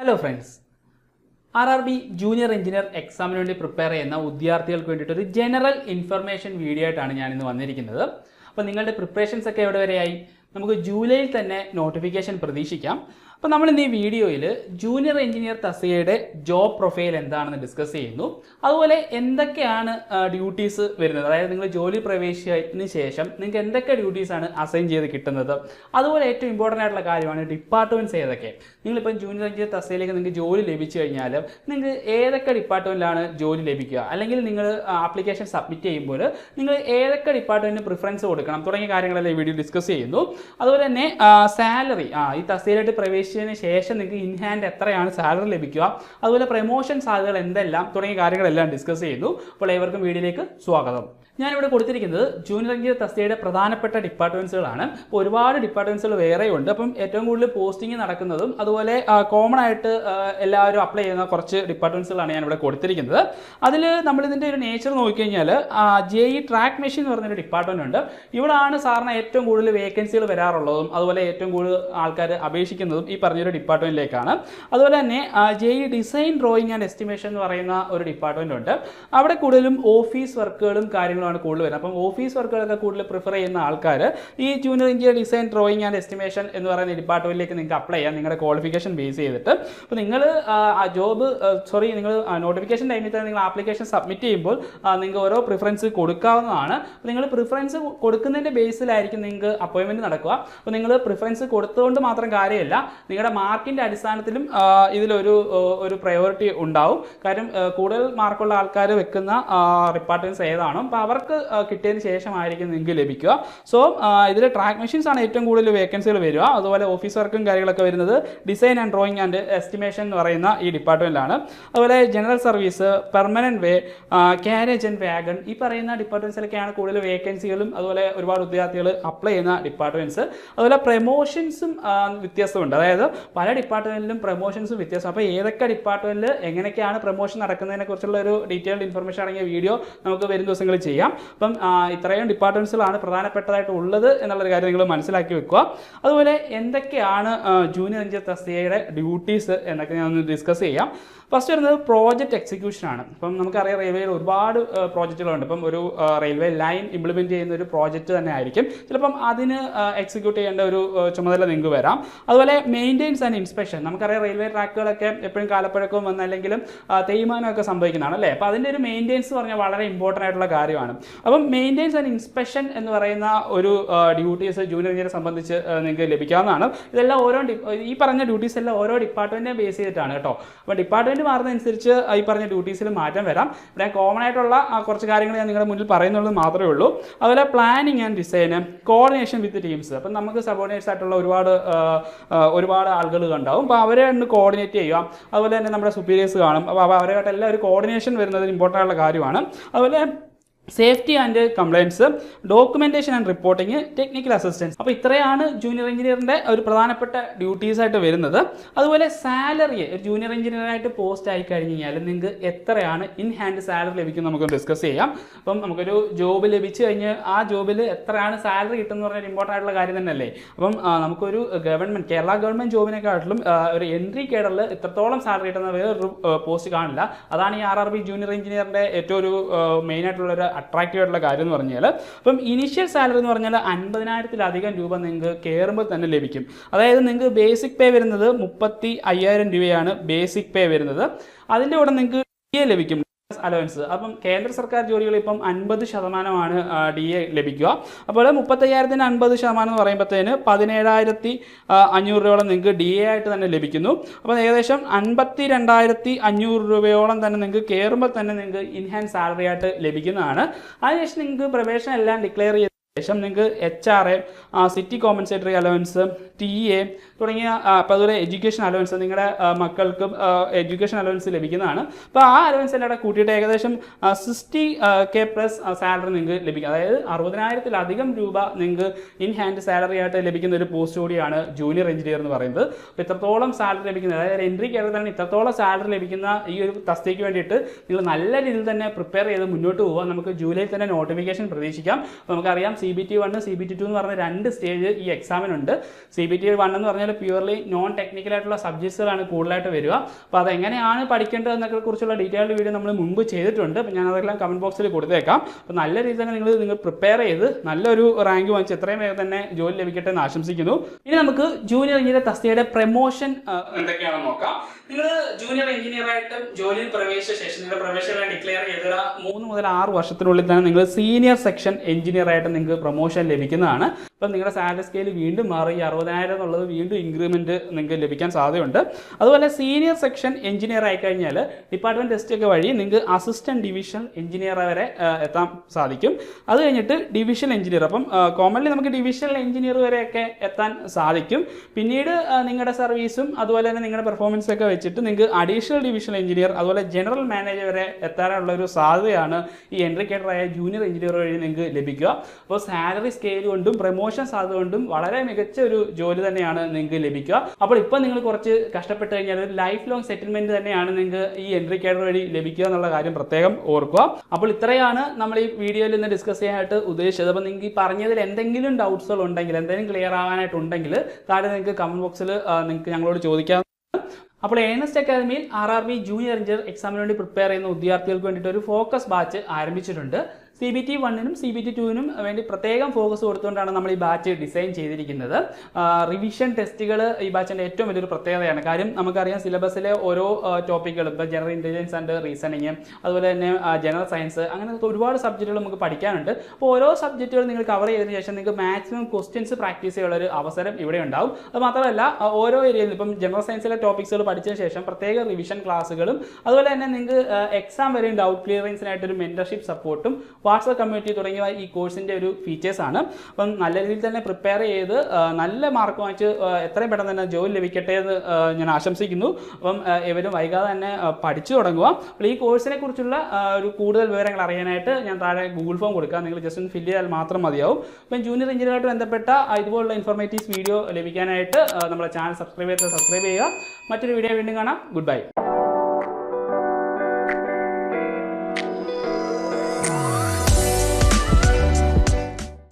Hello friends R R B junior engineer എക്സാമിന് വേണ്ടി prepare ചെയ്യുന്ന വിദ്യാർത്ഥികൾക്ക് വേണ്ടിയിട്ട് ഒരു ജനറൽ ഇൻഫർമേഷൻ വീഡിയോ ആയിട്ടാണ് ഞാൻ ഇന്ന് വന്നിരിക്കുന്നത്. അപ്പോൾ നിങ്ങളുടെ പ്രിപ്പറേഷൻസ് ഒക്കെ എവിടെ വരെയായി? നമുക്ക് ജൂലൈയിൽ തന്നെ നോട്ടിഫിക്കേഷൻ പ്രതീക്ഷിക്കാം. അപ്പോൾ നമ്മൾ ഇന്ന് ഈ വീഡിയോയിൽ ജൂനിയർ എഞ്ചിനീയർ തസ്തികയുടെ ജോബ് പ്രൊഫൈൽ എന്താണെന്ന് ഡിസ്കസ് ചെയ്യുന്നു. അതുപോലെ എന്തൊക്കെയാണ് ഡ്യൂട്ടീസ് വരുന്നത്? അതായത് നിങ്ങൾ ജോലി പ്രവേശിച്ചതിന് ശേഷം നിങ്ങൾക്ക് എന്തൊക്കെ ഡ്യൂട്ടീസാണ് അസൈൻ ചെയ്ത് കിട്ടുന്നത്? അതുപോലെ ഏറ്റവും ഇമ്പോർട്ടന്റ് ആയിട്ടുള്ള കാര്യമാണ് ഡിപ്പാർട്ട്മെന്റ്സ് ഏതൊക്കെ? നിങ്ങളിപ്പം ജൂനിയർ എഞ്ചിനീയർ തസ്തികയിലേക്ക് നിങ്ങൾക്ക് ജോലി ലഭിച്ചു കഴിഞ്ഞാൽ നിങ്ങൾക്ക് ഏതൊക്കെ ഡിപ്പാർട്ട്മെന്റിലാണ് ജോലി ലഭിക്കുക? അല്ലെങ്കിൽ നിങ്ങൾ ആപ്ലിക്കേഷൻ സബ്മിറ്റ് ചെയ്യുമ്പോൾ നിങ്ങൾ ഏതൊക്കെ ഡിപ്പാർട്ട്മെന്റിന് പ്രിഫറൻസ് കൊടുക്കണം? തുടങ്ങിയ കാര്യങ്ങളെല്ലാം ഈ വീഡിയോ ഡിസ്കസ് ചെയ്യുന്നു. അതുപോലെ തന്നെ സാലറി ആ ഈ തസ്തികയിലായിട്ട് പ്രവേശിച്ചതിന് ശേഷം നിങ്ങൾക്ക് ഇൻ ഹാൻഡ് എത്രയാണ് സാലറി ലഭിക്കുക അതുപോലെ പ്രൊമോഷൻ സാധ്യതകൾ എന്തെല്ലാം തുടങ്ങിയ കാര്യങ്ങളെല്ലാം ഡിസ്കസ് ചെയ്യുന്നു അപ്പോൾ ഏവർക്കും വീഡിയോയിലേക്ക് സ്വാഗതം. ഞാനിവിടെ കൊടുത്തിരിക്കുന്നത് ജൂനിയർ എഞ്ചിനീയർ തസ്തിയുടെ പ്രധാനപ്പെട്ട ഡിപ്പാർട്ട്മെന്റ്സുകളാണ് അപ്പോൾ ഒരുപാട് ഡിപ്പാർട്ട്മെന്റ്സുകൾ വേറെയുണ്ട്. അപ്പം ഏറ്റവും കൂടുതൽ പോസ്റ്റിംഗ് നടക്കുന്നതും അതുപോലെ കോമൺ ആയിട്ട് എല്ലാവരും അപ്ലൈ ചെയ്യുന്ന കുറച്ച് ഡിപ്പാർട്ട്മെന്റ്സുകളാണ് ഞാനിവിടെ കൊടുത്തിരിക്കുന്നത്. അതിൽ നമ്മളിതിന്റെ ഒരു നേച്ചർ നോക്കിക്കഴിഞ്ഞാൽ ജെ ഇ ട്രാക്ക് മെഷീൻ എന്ന് പറഞ്ഞൊരു ഡിപ്പാർട്ട്മെന്റ് ഉണ്ട്. ഇവിടാണ് സാറിന് ഏറ്റവും കൂടുതൽ വേക്കൻസികൾ വരാറുള്ളതും അതുപോലെ ഏറ്റവും കൂടുതൽ ആൾക്കാർ അപേക്ഷിക്കുന്നതും ഈ പറഞ്ഞൊരു ഡിപ്പാർട്ട്മെന്റിലേക്കാണ് അതുപോലെ തന്നെ J E design drawing and estimation എന്ന് പറയുന്ന ഒരു ഡിപ്പാർട്ട്മെന്റ് ഉണ്ട്. അവിടെ കൂടുതലും ഓഫീസ് വർക്കുകളും കാര്യങ്ങളുമാണ് കൂടുതൽ വരുന്നത്. അപ്പം ഓഫീസ് വർക്കുകളൊക്കെ കൂടുതൽ പ്രിഫർ ചെയ്യുന്ന ആൾക്കാർ ഈ junior engineer design drawing and estimation എന്ന് പറയുന്ന ഡിപ്പാർട്ട്മെന്റിലേക്ക് നിങ്ങൾക്ക് അപ്ലൈ ചെയ്യാം. നിങ്ങളുടെ ക്വാളിഫിക്കേഷൻ ബേസ് ചെയ്തിട്ട്. അപ്പോൾ നിങ്ങൾ ആ ജോബ് സോറി നിങ്ങൾ നോട്ടിഫിക്കേഷൻ ടൈമിൽ തന്നെ നിങ്ങൾ ആപ്ലിക്കേഷൻ സബ്മിറ്റ് ചെയ്യുമ്പോൾ നിങ്ങൾക്ക് ഓരോ പ്രിഫറൻസ് കൊടുക്കാവുന്നതാണ്. അപ്പോൾ നിങ്ങൾ പ്രിഫറൻസ് കൊടുക്കുന്നതിന്റെ ബേസിലായിരിക്കും നിങ്ങൾക്ക് അപ്പോയിൻമെന്റ് നടക്കുക. അപ്പോൾ നിങ്ങൾ പ്രിഫറൻസ് കൊടുത്തുകൊണ്ട് മാത്രം കാര്യമല്ല നിങ്ങളുടെ മാർക്കിന്റെ അടിസ്ഥാനത്തിലും ഇതിലൊരു ഒരു പ്രയോറിറ്റി ഉണ്ടാവും. കാര്യം കൂടുതൽ മാർക്കുള്ള ആൾക്കാർ വെക്കുന്ന ഡിപ്പാർട്ട്മെന്റ്സ് ഏതാണോ. അപ്പോൾ അവർക്ക് ആ, കിട്ടിയതിന് ശേഷമായിരിക്കും നിങ്ങൾക്ക് ലഭിക്കുക. സോ ഇതിൽ ട്രാക്ക് മെഷീൻസ് ആണ് ഏറ്റവും കൂടുതൽ വേക്കൻസികൾ വരിക. അതുപോലെ ഓഫീസ് വർക്കും കാര്യങ്ങളൊക്കെ വരുന്നത് design and drawing and estimation എന്ന് പറയുന്ന ഈ ഡിപ്പാർട്ട്മെന്റിലാണ് അതുപോലെ general service permanent way carriage and wagon ഈ പറയുന്ന ഡിപ്പാർട്ട്മെൻസിലൊക്കെയാണ് കൂടുതൽ വേക്കൻസികളും അതുപോലെ ഒരുപാട് വിദ്യാർത്ഥികൾ അപ്ലൈ ചെയ്യുന്ന ഡിപ്പാർട്ട്മെന്റ്സ് അതുപോലെ പ്രൊമോഷൻസും വ്യത്യാസമുണ്ട് അതായത് പല ഡിപ്പാർട്ട്മെന്റിലും പ്രൊമോഷൻസും വ്യത്യാസം അപ്പോൾ ഏതൊക്കെ ഡിപ്പാർട്ട്മെന്റിൽ എങ്ങനെയൊക്കെയാണ് പ്രൊമോഷൻ നടക്കുന്നതിനെ കുറിച്ചുള്ള ഒരു ഡീറ്റെയിൽഡ് ഇൻഫർമേഷൻ അടങ്ങിയ വീഡിയോ നമുക്ക് വരും ദിവസങ്ങളിൽ ചെയ്യാം. അപ്പം ഇത്രയും ഡിപ്പാർട്ട്മെന്റ്സിലാണ് പ്രധാനപ്പെട്ടതായിട്ട് ഉള്ളത് എന്നുള്ളൊരു കാര്യം നിങ്ങൾ മനസ്സിലാക്കി വെക്കുക. അതുപോലെ എന്തൊക്കെയാണ് ജൂനിയർ എഞ്ചിനീയർ തസ്തികയുടെ ഡ്യൂട്ടീസ് എന്നൊക്കെ ഞാൻ ഒന്ന് ഡിസ്കസ് ചെയ്യാം. ഫസ്റ്റ് വരുന്നത് പ്രോജക്റ്റ് എക്സിക്യൂഷനാണ് ഇപ്പം നമുക്കറിയാം റെയിൽവേയിൽ ഒരുപാട് പ്രോജക്റ്റുകളുണ്ട് ഇപ്പം ഒരു റെയിൽവേ ലൈൻ ഇംപ്ലിമെന്റ് ചെയ്യുന്ന ഒരു പ്രോജക്റ്റ് തന്നെ ആയിരിക്കും. ചിലപ്പം അതിന് എക്സിക്യൂട്ട് ചെയ്യേണ്ട ഒരു ചുമതല നിങ്ങൾക്ക് വരാം. അതുപോലെ മെയിന്റെയിൻസ് ആൻഡ് ഇൻസ്പെക്ഷൻ നമുക്കറിയാം റെയിൽവേ ട്രാക്കുകളൊക്കെ എപ്പോഴും കാലപ്പഴക്കവും വന്നല്ലെങ്കിലും തേയ്മാനമൊക്കെ സംഭവിക്കുന്നതാണ് അല്ലേ? അപ്പോൾ അതിന്റെ ഒരു മെയിന്റെയിൻസ് പറഞ്ഞാൽ വളരെ ഇമ്പോർട്ടന്റ് ആയിട്ടുള്ള കാര്യമാണ്. അപ്പം മെയിന്റെയിൻസ് ആൻഡ് ഇൻസ്പെക്ഷൻ എന്ന് പറയുന്ന ഒരു ഡ്യൂട്ടീസ് ജൂനിയർ എഞ്ചിനീയറെ സംബന്ധിച്ച് നിങ്ങൾക്ക് ലഭിക്കാവുന്നതാണ്. ഇതെല്ലാം ഓരോ ഈ പറഞ്ഞ ഡ്യൂട്ടീസ് എല്ലാം ഓരോ ഡിപ്പാർട്ട്മെന്റിനെ ബേസ് ചെയ്തിട്ടാണ് കേട്ടോ. അപ്പോൾ ഡിപ്പാർട്ട്മെന്റ് മാറുന്നതനുസരിച്ച് ഈ പറഞ്ഞ ഡ്യൂട്ടീസിൽ മാറ്റം വരാം. ഇവിടെ കോമൺ ആയിട്ടുള്ള കുറച്ച് കാര്യങ്ങൾ ഞാൻ നിങ്ങളുടെ മുന്നിൽ പറയുന്നുള്ളത് മാത്രമേ ഉള്ളൂ. അതുപോലെ planning and design coordination with teams അപ്പം നമുക്ക് സബോർഡിനേറ്റ്സ് ആയിട്ടുള്ള ഒരുപാട് ഒരുപാട് ആളുകൾ ഉണ്ടാവും. അപ്പോൾ അവരെ ഒന്ന് കോർഡിനേറ്റ് ചെയ്യുക. അതുപോലെ തന്നെ നമ്മുടെ സുപ്പീരിയേഴ്സ് കാണും. അപ്പോൾ അവരുമായിട്ടെല്ലാം ഒരു കോർഡിനേഷൻ വരുന്നത് ഇമ്പോർട്ടന്റ് ആയിട്ടുള്ള കാര്യമാണ്. അതുപോലെ safety and compliance documentation and reporting technical assistance അപ്പോൾ ഇത്രയാണ് ജൂനിയർ എഞ്ചിനീയറിന്റെ ഒരു പ്രധാനപ്പെട്ട ഡ്യൂട്ടീസ് ആയിട്ട് വരുന്നത്. അതുപോലെ സാലറി ഒരു ജൂനിയർ എഞ്ചിനീയറായിട്ട് പോസ്റ്റ് ആയി കഴിഞ്ഞ് കഴിഞ്ഞാൽ നിങ്ങൾക്ക് എത്രയാണ് ഇൻ ഹാൻഡ് സാലറി ലഭിക്കും നമുക്ക് ഡിസ്കസ് ചെയ്യാം. അപ്പം നമുക്കൊരു ജോബ് ലഭിച്ചു കഴിഞ്ഞ് ആ ജോബിൽ എത്രയാണ് സാലറി കിട്ടുന്നത് പറഞ്ഞാൽ ഇമ്പോർട്ടന്റ് ആയിട്ടുള്ള കാര്യം തന്നെയല്ലേ? അപ്പം നമുക്കൊരു ഗവൺമെന്റ് കേരള ഗവൺമെന്റ് ജോബിനെക്കാട്ടിലും ഒരു എൻട്രി കേഡറിൽ ഇത്രത്തോളം സാലറി കിട്ടുന്ന വേറൊരു പോസ്റ്റ് കാണില്ല അതാണ് ഈ ആർ ആർ ബി ജൂനിയർ എഞ്ചിനീയറിന്റെ ഏറ്റവും ഒരു ഒരു അട്രാക്റ്റീവ് ആയിട്ടുള്ള കാര്യം എന്ന് പറഞ്ഞാൽ അപ്പം ഇനീഷ്യൽ സാലറി എന്ന് പറഞ്ഞാൽ അൻപതിനായിരത്തിലധികം രൂപ നിങ്ങൾക്ക് കയറുമ്പോൾ തന്നെ ലഭിക്കും. അതായത് നിങ്ങൾക്ക് ബേസിക് പേ വരുന്നത് മുപ്പത്തി അയ്യായിരം രൂപയാണ് ബേസിക് പേ വരുന്നത്. അതിന്റെ കൂടെ നിങ്ങൾക്ക് ലഭിക്കും. അലവൻസ് അപ്പം കേന്ദ്ര സർക്കാർ ജോലികൾ ഇപ്പം അൻപത് ശതമാനമാണ് ഡി എ ലഭിക്കുക. അപ്പോൾ മുപ്പത്തയ്യായിരത്തിന് അൻപത് ശതമാനം എന്ന് പറയുമ്പോഴത്തേന് പതിനേഴായിരത്തി അഞ്ഞൂറ് രൂപയോളം നിങ്ങൾക്ക് ഡി എ ആയിട്ട് തന്നെ ലഭിക്കുന്നു. അപ്പോൾ ഏകദേശം അൻപത്തി രണ്ടായിരത്തി അഞ്ഞൂറ് രൂപയോളം തന്നെ നിങ്ങൾക്ക് കയറുമ്പോൾ തന്നെ നിങ്ങൾക്ക് ഇൻഹാൻസ് സാലറി ആയിട്ട് ലഭിക്കുന്നതാണ്. അതിനുശേഷം നിങ്ങൾക്ക് പ്രവേശനം എല്ലാം ഡിക്ലെയർ ചെയ്ത ശേഷം നിങ്ങൾക്ക് H R A city compensatory allowance T A തുടങ്ങിയ അപ്പോൾ അതുപോലെ എഡ്യൂക്കേഷൻ അലവൻസ് നിങ്ങളുടെ മക്കൾക്കും എഡ്യൂക്കേഷൻ അലവൻസ് ലഭിക്കുന്നതാണ്. അപ്പോൾ ആ അലവൻസ് എല്ലാം കൂടെ കൂട്ടിയിട്ട് ഏകദേശം സിക്സ്റ്റി കെ പ്ലസ് സാലറി നിങ്ങൾക്ക് ലഭിക്കും. അതായത് അറുപതിനായിരത്തിലധികം രൂപ നിങ്ങൾക്ക് ഇൻ ഹാൻഡ് സാലറി ആയിട്ട് ലഭിക്കുന്ന ഒരു പോസ്റ്റ് കൂടിയാണ് ജൂനിയർ എഞ്ചിനീയർ എന്ന് പറയുന്നത്. അപ്പോൾ ഇത്രത്തോളം സാലറി ലഭിക്കുന്നത് അതായത് എൻട്രി കയറി തന്നെ ഇത്രത്തോളം സാലറി ലഭിക്കുന്ന ഈ ഒരു തസ്തിക്ക് വേണ്ടിയിട്ട് നിങ്ങൾ നല്ല രീതിയിൽ തന്നെ പ്രിപ്പയർ ചെയ്ത് മുന്നോട്ട് പോവുക. നമുക്ക് ജൂലൈയിൽ തന്നെ നോട്ടിഫിക്കേഷൻ പ്രതീക്ഷിക്കാം. അപ്പോൾ നമുക്കറിയാം C B T one C B T two എന്ന് പറഞ്ഞ രണ്ട് സ്റ്റേജ് ഈ എക്സാമിനുണ്ട് സി ബി ടി വൺ എന്ന് പറഞ്ഞാൽ പ്യുവർലി നോൺ ടെക്നിക്കൽ ആയിട്ടുള്ള സബ്ജക്ട്സുകളാണ് കൂടുതലായിട്ട് വരിക. അപ്പോൾ അതെങ്ങനെയാണ് പഠിക്കേണ്ടത് എന്നൊക്കെ കുറിച്ചുള്ള ഡീറ്റെയിൽഡ് വീഡിയോ നമ്മൾ മുമ്പ് ചെയ്തിട്ടുണ്ട്. അപ്പോൾ ഞാൻ അതെല്ലാം കമന്റ് ബോക്സിൽ കൊടുത്തേക്കാം. അപ്പോൾ നല്ല രീതിയിൽ തന്നെ നിങ്ങൾ നിങ്ങൾ പ്രിപ്പയർ ചെയ്ത് നല്ലൊരു റാങ്ക് വാങ്ങിച്ച് എത്രയും വേഗം തന്നെ ജോലി ലഭിക്കട്ടെ എന്ന് ആശംസിക്കുന്നു. ഇനി നമുക്ക് ജൂനിയർ എഞ്ചിനീയർ തസ്തിയുടെ പ്രൊമോഷൻ എന്തൊക്കെയാണെന്ന് നോക്കാം. നിങ്ങൾ ജൂനിയർ എഞ്ചിനീയർ ആയിട്ട് ജോലിയിൽ പ്രവേശിച്ച ശേഷം നിങ്ങളുടെ പ്രവേശനം ഡിക്ലെയർ ചെയ്ത മൂന്ന് മുതൽ ആറ് വർഷത്തിനുള്ളിൽ തന്നെ നിങ്ങൾ സീനിയർ സെക്ഷൻ എഞ്ചിനീയർ ആയിട്ട് നിങ്ങൾക്ക് പ്രൊമോഷൻ ലഭിക്കുന്നതാണ്. അപ്പം നിങ്ങളുടെ സാലറി സ്കെയിൽ വീണ്ടും മാറി. ഈ അറുപതിനായിരം എന്നുള്ളത് വീണ്ടും ഇൻക്രിമെന്റ് നിങ്ങൾക്ക് ലഭിക്കാൻ സാധ്യതയുണ്ട്. അതുപോലെ സീനിയർ സെക്ഷൻ എഞ്ചിനീയർ ആയിക്കഴിഞ്ഞാൽ ഡിപ്പാർട്ട്മെന്റ് ടെസ്റ്റ് ഒക്കെ വഴി നിങ്ങൾക്ക് അസിസ്റ്റന്റ് ഡിവിഷൻ എഞ്ചിനീയർ വരെ എത്താൻ സാധിക്കും. അത് കഴിഞ്ഞിട്ട് ഡിവിഷൻ എഞ്ചിനീയർ അപ്പം കോമൺലി നമുക്ക് ഡിവിഷണൽ എഞ്ചിനീയർ വരെയൊക്കെ എത്താൻ സാധിക്കും. പിന്നീട് നിങ്ങളുടെ സർവീസും അതുപോലെ തന്നെ നിങ്ങളുടെ പെർഫോമൻസൊക്കെ വെച്ചിട്ട് നിങ്ങൾക്ക് അഡീഷണൽ ഡിവിഷണൽ എഞ്ചിനീയർ അതുപോലെ ജനറൽ മാനേജർ വരെ എത്താനുള്ള ഒരു സാധ്യതയാണ് ഈ എൻട്രി കേഡറായ ജൂനിയർ എഞ്ചിനീയർ വഴി നിങ്ങൾക്ക് ലഭിക്കുക. അപ്പോൾ സാലറി സ്കെയിൽ കൊണ്ടും പ്രൊമോഷൻ സാധ്യത കൊണ്ടും വളരെ മികച്ച ഒരു ജോലി തന്നെയാണ് നിങ്ങൾക്ക് ലഭിക്കുക. അപ്പോൾ ഇപ്പോൾ നിങ്ങൾ കുറച്ച് കഷ്ടപ്പെട്ട് കഴിഞ്ഞാൽ ഒരു ലൈഫ് ലോങ് സെറ്റിൽമെന്റ് തന്നെയാണ് നിങ്ങൾക്ക് ഈ എൻട്രി കേഡർ വഴി ലഭിക്കുക എന്നുള്ള കാര്യം പ്രത്യേകം ഓർക്കുക. അപ്പോൾ ഇത്രയാണ് നമ്മൾ ഈ വീഡിയോയിൽ ഇന്ന് ഡിസ്കസ് ചെയ്യാനായിട്ട് ഉദ്ദേശിച്ചത്. അപ്പോൾ നിങ്ങൾക്ക് ഈ പറഞ്ഞതിൽ എന്തെങ്കിലും ഡൗട്ട്സുകൾ ഉണ്ടെങ്കിൽ എന്തെങ്കിലും ക്ലിയർ ആവാനായിട്ടുണ്ടെങ്കിൽ താഴെ നിങ്ങൾക്ക് കമന്റ് ബോക്സിൽ നിങ്ങൾക്ക് ഞങ്ങളോട് ചോദിക്കാം. അപ്പോൾ ഏണസ്റ്റ് അക്കാദമിയിൽ R R B junior engineer എക്സാമിന് വേണ്ടി പ്രിപ്പയർ ചെയ്യുന്ന വിദ്യാർത്ഥികൾക്ക് വേണ്ടിയിട്ട് ഒരു ഫോക്കസ് ബാച്ച് ആരംഭിച്ചിട്ടുണ്ട്. സി ബി ടി വണ്ണിനും സി ബി ടി ടുവിനും വേണ്ടി പ്രത്യേകം ഫോക്കസ് കൊടുത്തുകൊണ്ടാണ് നമ്മൾ ഈ ബാച്ച് ഡിസൈൻ ചെയ്തിരിക്കുന്നത്. റിവിഷൻ ടെസ്റ്റുകൾ ഈ ബാച്ചിന്റെ ഏറ്റവും വലിയൊരു പ്രത്യേകതയാണ്. കാര്യം നമുക്കറിയാം സിലബസിലെ ഓരോ ടോപ്പിക്കുകളും ഇപ്പോൾ ജനറൽ ഇന്റലിജൻസ് ആൻഡ് റീസണിങ് അതുപോലെ തന്നെ ജനറൽ സയൻസ് അങ്ങനെ ഒരുപാട് സബ്ജക്റ്റുകൾ നമുക്ക് പഠിക്കാനുണ്ട്. അപ്പോൾ ഓരോ സബ്ജക്റ്റുകൾ നിങ്ങൾ കവർ ചെയ്തതിന് ശേഷം നിങ്ങൾക്ക് മാക്സിമം ക്വസ്റ്റ്യൻസ് പ്രാക്ടീസ് ചെയ്യാനുള്ള ഒരു അവസരം ഇവിടെ ഉണ്ടാവും. അത് മാത്രമല്ല ഓരോ ഏരിയയിലും ഇപ്പം ജനറൽ സയൻസിലെ ടോപ്പിക്സുകൾ പഠിച്ചതിന് ശേഷം പ്രത്യേക റിവിഷൻ ക്ലാസ്സുകളും അതുപോലെ തന്നെ നിങ്ങൾക്ക് എക്സാം വരെയും ഡൗട്ട് ക്ലിയറൻസിനായിട്ടൊരു മെന്റർഷിപ്പ് സപ്പോർട്ടും വാട്സപ്പ് കമ്മ്യൂണിറ്റി തുടങ്ങിയ ഈ കോഴ്സിന്റെ ഒരു ഫീച്ചേഴ്സ് ആണ്. അപ്പം നല്ല രീതിയിൽ തന്നെ പ്രിപ്പയർ ചെയ്ത് നല്ല മാർക്ക് വാങ്ങിച്ച് എത്രയും പെട്ടെന്ന് തന്നെ ജോലി ലഭിക്കട്ടെ എന്ന് ഞാൻ ആശംസിക്കുന്നു. അപ്പം ഇവരും വൈകാതെ തന്നെ പഠിച്ചു തുടങ്ങുക. അപ്പോൾ ഈ കോഴ്സിനെ കുറിച്ചുള്ള ഒരു കൂടുതൽ വിവരങ്ങൾ അറിയാനായിട്ട് ഞാൻ താഴെ ഗൂഗിൾ ഫോം കൊടുക്കാം. നിങ്ങൾ ജസ്റ്റ് ഒന്ന് ഫില്ല് ചെയ്താൽ മാത്രം മതിയാവും. അപ്പം ജൂനിയർ എഞ്ചിനീയറായിട്ട് ബന്ധപ്പെട്ട ഇതുപോലുള്ള ഇൻഫോർമേറ്റീവ്സ് വീഡിയോ ലഭിക്കാനായിട്ട് നമ്മുടെ ചാനൽ സബ്സ്ക്രൈബ് ചെയ്ത് സബ്സ്ക്രൈബ് ചെയ്യുക. മറ്റൊരു വീഡിയോ വീണ്ടും കാണാം. Good bye